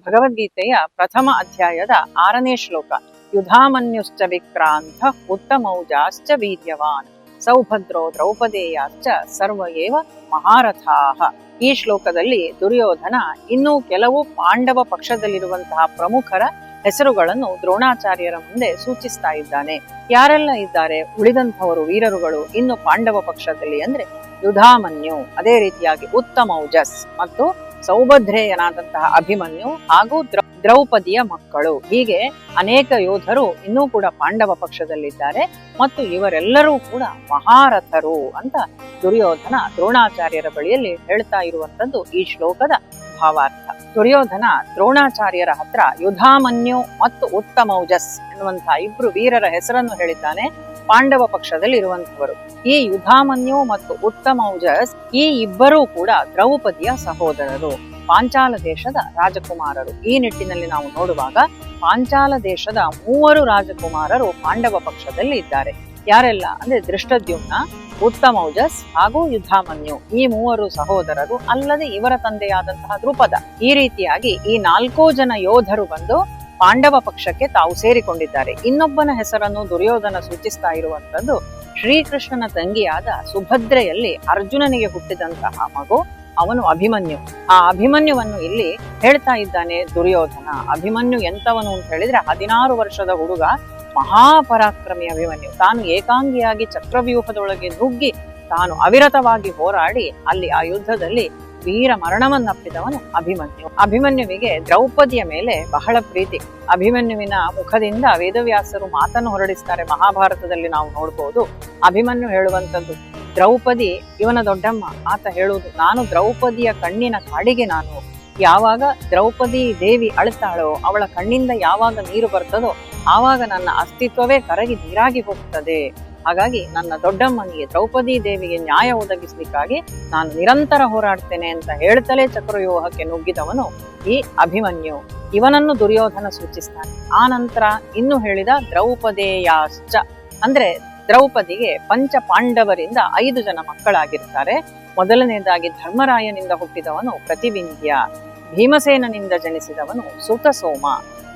ಭಗವದ್ಗೀತೆಯ ಪ್ರಥಮ ಅಧ್ಯಾಯದ ಆರನೇ ಶ್ಲೋಕ. ಯುಧಾಮನ್ಯುಶ್ಚ ವಿಕ್ರಾಂತ, ಉತ್ತಮೌಜಾಶ್ಚ ವೀರ್ಯವಾನ್, ಸೌಭದ್ರೋ ದ್ರೌಪದೇಯಾಶ್ಚ ಸರ್ವ ಏವ ಮಹಾರಥಾಹ. ಈ ಶ್ಲೋಕದಲ್ಲಿ ದುರ್ಯೋಧನ ಇನ್ನೂ ಕೆಲವು ಪಾಂಡವ ಪಕ್ಷದಲ್ಲಿರುವಂತಹ ಪ್ರಮುಖರ ಹೆಸರುಗಳನ್ನು ದ್ರೋಣಾಚಾರ್ಯರ ಮುಂದೆ ಸೂಚಿಸ್ತಾ ಇದ್ದಾನೆ. ಯಾರೆಲ್ಲ ಇದ್ದಾರೆ? ಉಳಿದಂಥವರು ವೀರರುಗಳು ಇನ್ನು ಪಾಂಡವ ಪಕ್ಷದಲ್ಲಿ ಅಂದ್ರೆ ಯುಧಾಮನ್ಯು, ಅದೇ ರೀತಿಯಾಗಿ ಉತ್ತಮೌಜಸ್ ಮತ್ತು ಸೌಭದ್ರೇಯನಾದಂತಹ ಅಭಿಮನ್ಯು ಹಾಗೂ ದ್ರೌ- ದ್ರೌಪದಿಯ ಮಕ್ಕಳು. ಹೀಗೆ ಅನೇಕ ಯೋಧರು ಇನ್ನೂ ಕೂಡ ಪಾಂಡವ ಪಕ್ಷದಲ್ಲಿದ್ದಾರೆ ಮತ್ತು ಇವರೆಲ್ಲರೂ ಕೂಡ ಮಹಾರಥರು ಅಂತ ದುರ್ಯೋಧನ ದ್ರೋಣಾಚಾರ್ಯರ ಬಳಿಯಲ್ಲಿ ಹೇಳ್ತಾ ಇರುವಂತದ್ದು ಈ ಶ್ಲೋಕದ ಭಾವಾರ್ಥ. ದುರ್ಯೋಧನ ದ್ರೋಣಾಚಾರ್ಯರ ಹತ್ರ ಯುಧಾಮನ್ಯು ಮತ್ತು ಉತ್ತಮೌಜಸ್ ಎನ್ನುವಂತಹ ಇಬ್ರು ವೀರರ ಹೆಸರನ್ನು ಹೇಳಿದ್ದಾನೆ. ಪಾಂಡವ ಪಕ್ಷದಲ್ಲಿ ಇರುವಂತವರು ಈ ಯುಧಾಮನ್ಯು ಮತ್ತು ಉತ್ತಮೌಜಸ್ ಈ ಇಬ್ಬರೂ ಕೂಡ ದ್ರೌಪದಿಯ ಸಹೋದರರು, ಪಾಂಚಾಲ ದೇಶದ ರಾಜಕುಮಾರರು. ಈ ನಿಟ್ಟಿನಲ್ಲಿ ನಾವು ನೋಡುವಾಗ ಪಾಂಚಾಲ ದೇಶದ ಮೂವರು ರಾಜಕುಮಾರರು ಪಾಂಡವ ಪಕ್ಷದಲ್ಲಿ ಇದ್ದಾರೆ. ಯಾರೆಲ್ಲ? ಅಂದ್ರೆ ದೃಷ್ಟದ್ಯುಮ್ನ ಉತ್ತಮೌಜಸ್ ಹಾಗೂ ಯುದ್ಧಾಮನ್ಯು ಈ ಮೂವರು ಸಹೋದರರು ಅಲ್ಲದೆ ಇವರ ತಂದೆಯಾದಂತಹ ದ್ರುಪದ. ಈ ರೀತಿಯಾಗಿ ಈ ನಾಲ್ಕೋ ಜನ ಯೋಧರು ಬಂದು ಪಾಂಡವ ಪಕ್ಷಕ್ಕೆ ತಾವು ಸೇರಿಕೊಂಡಿದ್ದಾರೆ. ಇನ್ನೊಬ್ಬನ ಹೆಸರನ್ನು ದುರ್ಯೋಧನ ಸೂಚಿಸ್ತಾ ಇರುವಂತದ್ದು ಶ್ರೀಕೃಷ್ಣನ ತಂಗಿಯಾದ ಸುಭದ್ರೆಯಲ್ಲಿ ಅರ್ಜುನನಿಗೆ ಹುಟ್ಟಿದಂತಹ ಮಗು ಅವನು ಅಭಿಮನ್ಯು. ಆ ಅಭಿಮನ್ಯುವನ್ನು ಇಲ್ಲಿ ಹೇಳ್ತಾ ಇದ್ದಾನೆ ದುರ್ಯೋಧನ. ಅಭಿಮನ್ಯು ಎಂತವನು ಅಂತ ಹೇಳಿದ್ರೆ ಹದಿನಾರು ವರ್ಷದ ಹುಡುಗ ಮಹಾಪರಾಕ್ರಮಿ ಅಭಿಮನ್ಯು. ತಾನು ಏಕಾಂಗಿಯಾಗಿ ಚಕ್ರವ್ಯೂಹದೊಳಗೆ ನುಗ್ಗಿ ತಾನು ಅವಿರತವಾಗಿ ಹೋರಾಡಿ ಅಲ್ಲಿ ಆ ಯುದ್ಧದಲ್ಲಿ ವೀರ ಮರಣವನ್ನಪ್ಪಿದವನು ಅಭಿಮನ್ಯು. ಅಭಿಮನ್ಯುವಿಗೆ ದ್ರೌಪದಿಯ ಮೇಲೆ ಬಹಳ ಪ್ರೀತಿ. ಅಭಿಮನ್ಯುವಿನ ಮುಖದಿಂದ ವೇದವ್ಯಾಸರು ಮಾತನ್ನು ಹೊರಡಿಸ್ತಾರೆ. ಮಹಾಭಾರತದಲ್ಲಿ ನಾವು ನೋಡ್ಬೋದು ಅಭಿಮನ್ಯು ಹೇಳುವಂಥದ್ದು ದ್ರೌಪದಿ, ಇವನ ದೊಡ್ಡಮ್ಮ, ಆತ ಹೇಳುವುದು, ನಾನು ದ್ರೌಪದಿಯ ಕಣ್ಣಿನ ಕಾಡಿಗೆ ನಾನು. ಯಾವಾಗ ದ್ರೌಪದಿ ದೇವಿ ಅಳ್ತಾಳೋ ಅವಳ ಕಣ್ಣಿಂದ ಯಾವಾಗ ನೀರು ಬರ್ತದೋ, ಆವಾಗ ನನ್ನ ಅಸ್ತಿತ್ವವೇ ಕರಗಿ ನೀರಾಗಿ ಹೋಗ್ತದೆ ಹಾಗಾಗಿ ನನ್ನ ದೊಡ್ಡಮ್ಮನಿಗೆ ದ್ರೌಪದಿ ದೇವಿಗೆ ನ್ಯಾಯ ಒದಗಿಸ್ಲಿಕ್ಕಾಗಿ ನಾನು ನಿರಂತರ ಹೋರಾಡ್ತೇನೆ ಅಂತ ಹೇಳ್ತಲೇ ಚಕ್ರವ್ಯೂಹಕ್ಕೆ ನುಗ್ಗಿದವನು ಈ ಅಭಿಮನ್ಯು. ಇವನನ್ನು ದುರ್ಯೋಧನ ಸೂಚಿಸ್ತಾನೆ. ಆ ನಂತರ ಇನ್ನು ಹೇಳಿದ ದ್ರೌಪದೇಯಾಶ್ಚ. ಅಂದ್ರೆ ದ್ರೌಪದಿಗೆ ಪಂಚ ಪಾಂಡವರಿಂದ ಐದು ಜನ ಮಕ್ಕಳಾಗಿರ್ತಾರೆ ಮೊದಲನೇದಾಗಿ ಧರ್ಮರಾಯನಿಂದ ಹುಟ್ಟಿದವನು ಪ್ರತಿವಿಂಧ್ಯ ಭೀಮಸೇನನಿಂದ ಜನಿಸಿದವನು ಸುತಸೋಮ.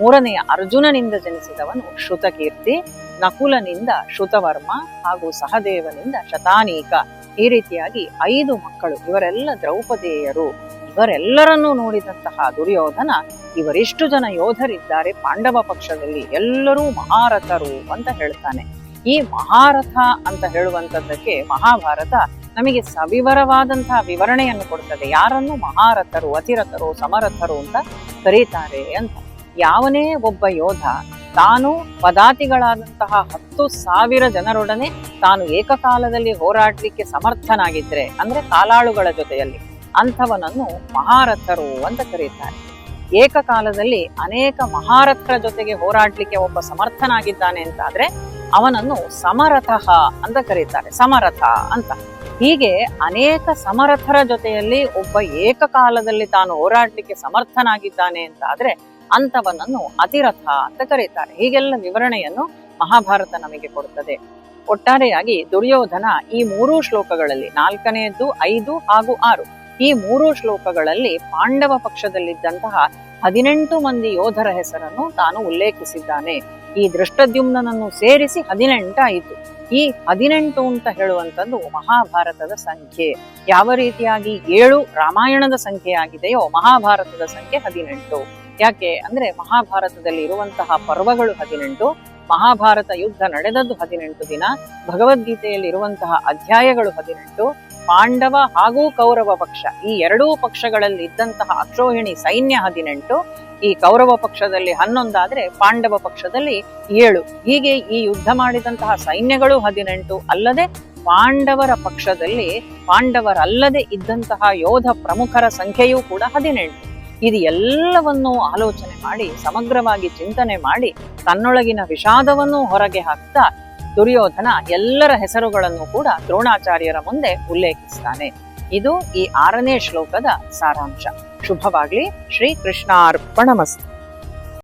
ಮೂರನೆಯ ಅರ್ಜುನನಿಂದ ಜನಿಸಿದವನು ಶ್ರುತಕೀರ್ತಿ. ನಕುಲನಿಂದ ಶ್ರುತವರ್ಮ ಹಾಗೂ ಸಹದೇವನಿಂದ ಶತಾನೀಕ. ಈ ರೀತಿಯಾಗಿ ಐದು ಮಕ್ಕಳು, ಇವರೆಲ್ಲ ದ್ರೌಪದೇಯರು. ಇವರೆಲ್ಲರನ್ನೂ ನೋಡಿದಂತಹ ದುರ್ಯೋಧನ ಇವರಿಷ್ಟು ಜನ ಯೋಧರಿದ್ದಾರೆ ಪಾಂಡವ ಪಕ್ಷದಲ್ಲಿ. ಎಲ್ಲರೂ ಮಹಾರಥರು ಅಂತ ಹೇಳ್ತಾನೆ. ಈ ಮಹಾರಥ ಅಂತ ಹೇಳುವಂತದ್ದಕ್ಕೆ ಮಹಾಭಾರತ ನಮಗೆ ಸವಿವರವಾದಂತಹ ವಿವರಣೆಯನ್ನು ಕೊಡ್ತದೆ. ಯಾರನ್ನು ಮಹಾರಥರು, ಅತಿರಥರು, ಸಮರಥರು ಅಂತ ಕರೀತಾರೆ ಅಂತ. ಯಾವನೇ ಒಬ್ಬ ಯೋಧ ತಾನು ಪದಾತಿಗಳಾದಂತಹ ಹತ್ತು ಸಾವಿರ ಜನರೊಡನೆ ತಾನು ಏಕಕಾಲದಲ್ಲಿ ಹೋರಾಡಲಿಕ್ಕೆ ಸಮರ್ಥನಾಗಿದ್ರೆ, ಅಂದ್ರೆ ಕಾಲಾಳುಗಳ ಜೊತೆಯಲ್ಲಿ ಅಂಥವನನ್ನು ಮಹಾರಥರು ಅಂತ ಕರೀತಾರೆ ಏಕಕಾಲದಲ್ಲಿ ಅನೇಕ ಮಹಾರಥರ ಜೊತೆಗೆ ಹೋರಾಡ್ಲಿಕ್ಕೆ ಒಬ್ಬ ಸಮರ್ಥನಾಗಿದ್ದಾನೆ ಅಂತಾದ್ರೆ ಅವನನ್ನು ಸಮರಥ ಅಂತ ಕರೀತಾರೆ ಸಮರಥ ಅಂತ. ಹೀಗೆ ಅನೇಕ ಸಮರಥರ ಜೊತೆಯಲ್ಲಿ ಒಬ್ಬ ಏಕಕಾಲದಲ್ಲಿ ತಾನು ಹೋರಾಡ್ಲಿಕ್ಕೆ ಸಮರ್ಥನಾಗಿದ್ದಾನೆ ಅಂತ ಅಂತವನನ್ನು ಅತಿರಥ ಅಂತ ಕರೀತಾರೆ. ಹೀಗೆಲ್ಲ ವಿವರಣೆಯನ್ನು ಮಹಾಭಾರತ ನಮಗೆ ಕೊಡುತ್ತದೆ ಒಟ್ಟಾರೆಯಾಗಿ ದುರ್ಯೋಧನ ಈ ಮೂರೂ ಶ್ಲೋಕಗಳಲ್ಲಿ ನಾಲ್ಕನೆಯದ್ದು, ಐದು ಹಾಗೂ ಆರು ಈ ಮೂರು ಶ್ಲೋಕಗಳಲ್ಲಿ ಪಾಂಡವ ಪಕ್ಷದಲ್ಲಿದ್ದಂತಹ ಹದಿನೆಂಟು ಮಂದಿ ಯೋಧರ ಹೆಸರನ್ನು ತಾನು ಉಲ್ಲೇಖಿಸಿದ್ದಾನೆ. ಈ ದೃಷ್ಟದ್ಯುಮ್ನನ್ನು ಸೇರಿಸಿ ಹದಿನೆಂಟಾಯಿತು. ಈ ಹದಿನೆಂಟು ಅಂತ ಹೇಳುವಂತದ್ದು ಮಹಾಭಾರತದ ಸಂಖ್ಯೆ. ಯಾವ ರೀತಿಯಾಗಿ ಏಳು ರಾಮಾಯಣದ ಸಂಖ್ಯೆ ಆಗಿದೆಯೋ ಮಹಾಭಾರತದ ಸಂಖ್ಯೆ ಹದಿನೆಂಟು. ಯಾಕೆ ಅಂದ್ರೆ ಮಹಾಭಾರತದಲ್ಲಿ ಇರುವಂತಹ ಪರ್ವಗಳು ಹದಿನೆಂಟು, ಮಹಾಭಾರತ ಯುದ್ಧ ನಡೆದದ್ದು ಹದಿನೆಂಟು ದಿನ, ಭಗವದ್ಗೀತೆಯಲ್ಲಿ ಇರುವಂತಹ ಅಧ್ಯಾಯಗಳು ಹದಿನೆಂಟು, ಪಾಂಡವ ಹಾಗೂ ಕೌರವ ಪಕ್ಷ, ಈ ಎರಡೂ ಪಕ್ಷಗಳಲ್ಲಿ ಇದ್ದಂತಹ ಅಕ್ಷೋಹಿಣಿ ಸೈನ್ಯ ಹದಿನೆಂಟು, ಈ ಕೌರವ ಪಕ್ಷದಲ್ಲಿ ಹನ್ನೊಂದಾದ್ರೆ ಪಾಂಡವ ಪಕ್ಷದಲ್ಲಿ ಏಳು. ಹೀಗೆ ಈ ಯುದ್ಧ ಮಾಡಿದಂತಹ ಸೈನ್ಯಗಳು ಹದಿನೆಂಟು, ಅಲ್ಲದೆ ಪಾಂಡವರ ಪಕ್ಷದಲ್ಲಿ ಪಾಂಡವರಲ್ಲದೆ ಇದ್ದಂತಹ ಯೋಧ ಪ್ರಮುಖರ ಸಂಖ್ಯೆಯೂ ಕೂಡ ಹದಿನೆಂಟು. ಇದು ಎಲ್ಲವನ್ನೂ ಆಲೋಚನೆ ಮಾಡಿ, ಸಮಗ್ರವಾಗಿ ಚಿಂತನೆ ಮಾಡಿ, ತನ್ನೊಳಗಿನ ವಿಷಾದವನ್ನು ಹೊರಗೆ ಹಾಕ್ತಾ ದುರ್ಯೋಧನ ಎಲ್ಲರ ಹೆಸರುಗಳನ್ನು ಕೂಡ ದ್ರೋಣಾಚಾರ್ಯರ ಮುಂದೆ ಉಲ್ಲೇಖಿಸ್ತಾನೆ. ಇದು ಈ ಆರನೇ ಶ್ಲೋಕದ ಸಾರಾಂಶ. ಶುಭವಾಗ್ಲಿ. ಶ್ರೀ ಕೃಷ್ಣಾರ್ಪಣಮಸ್ತು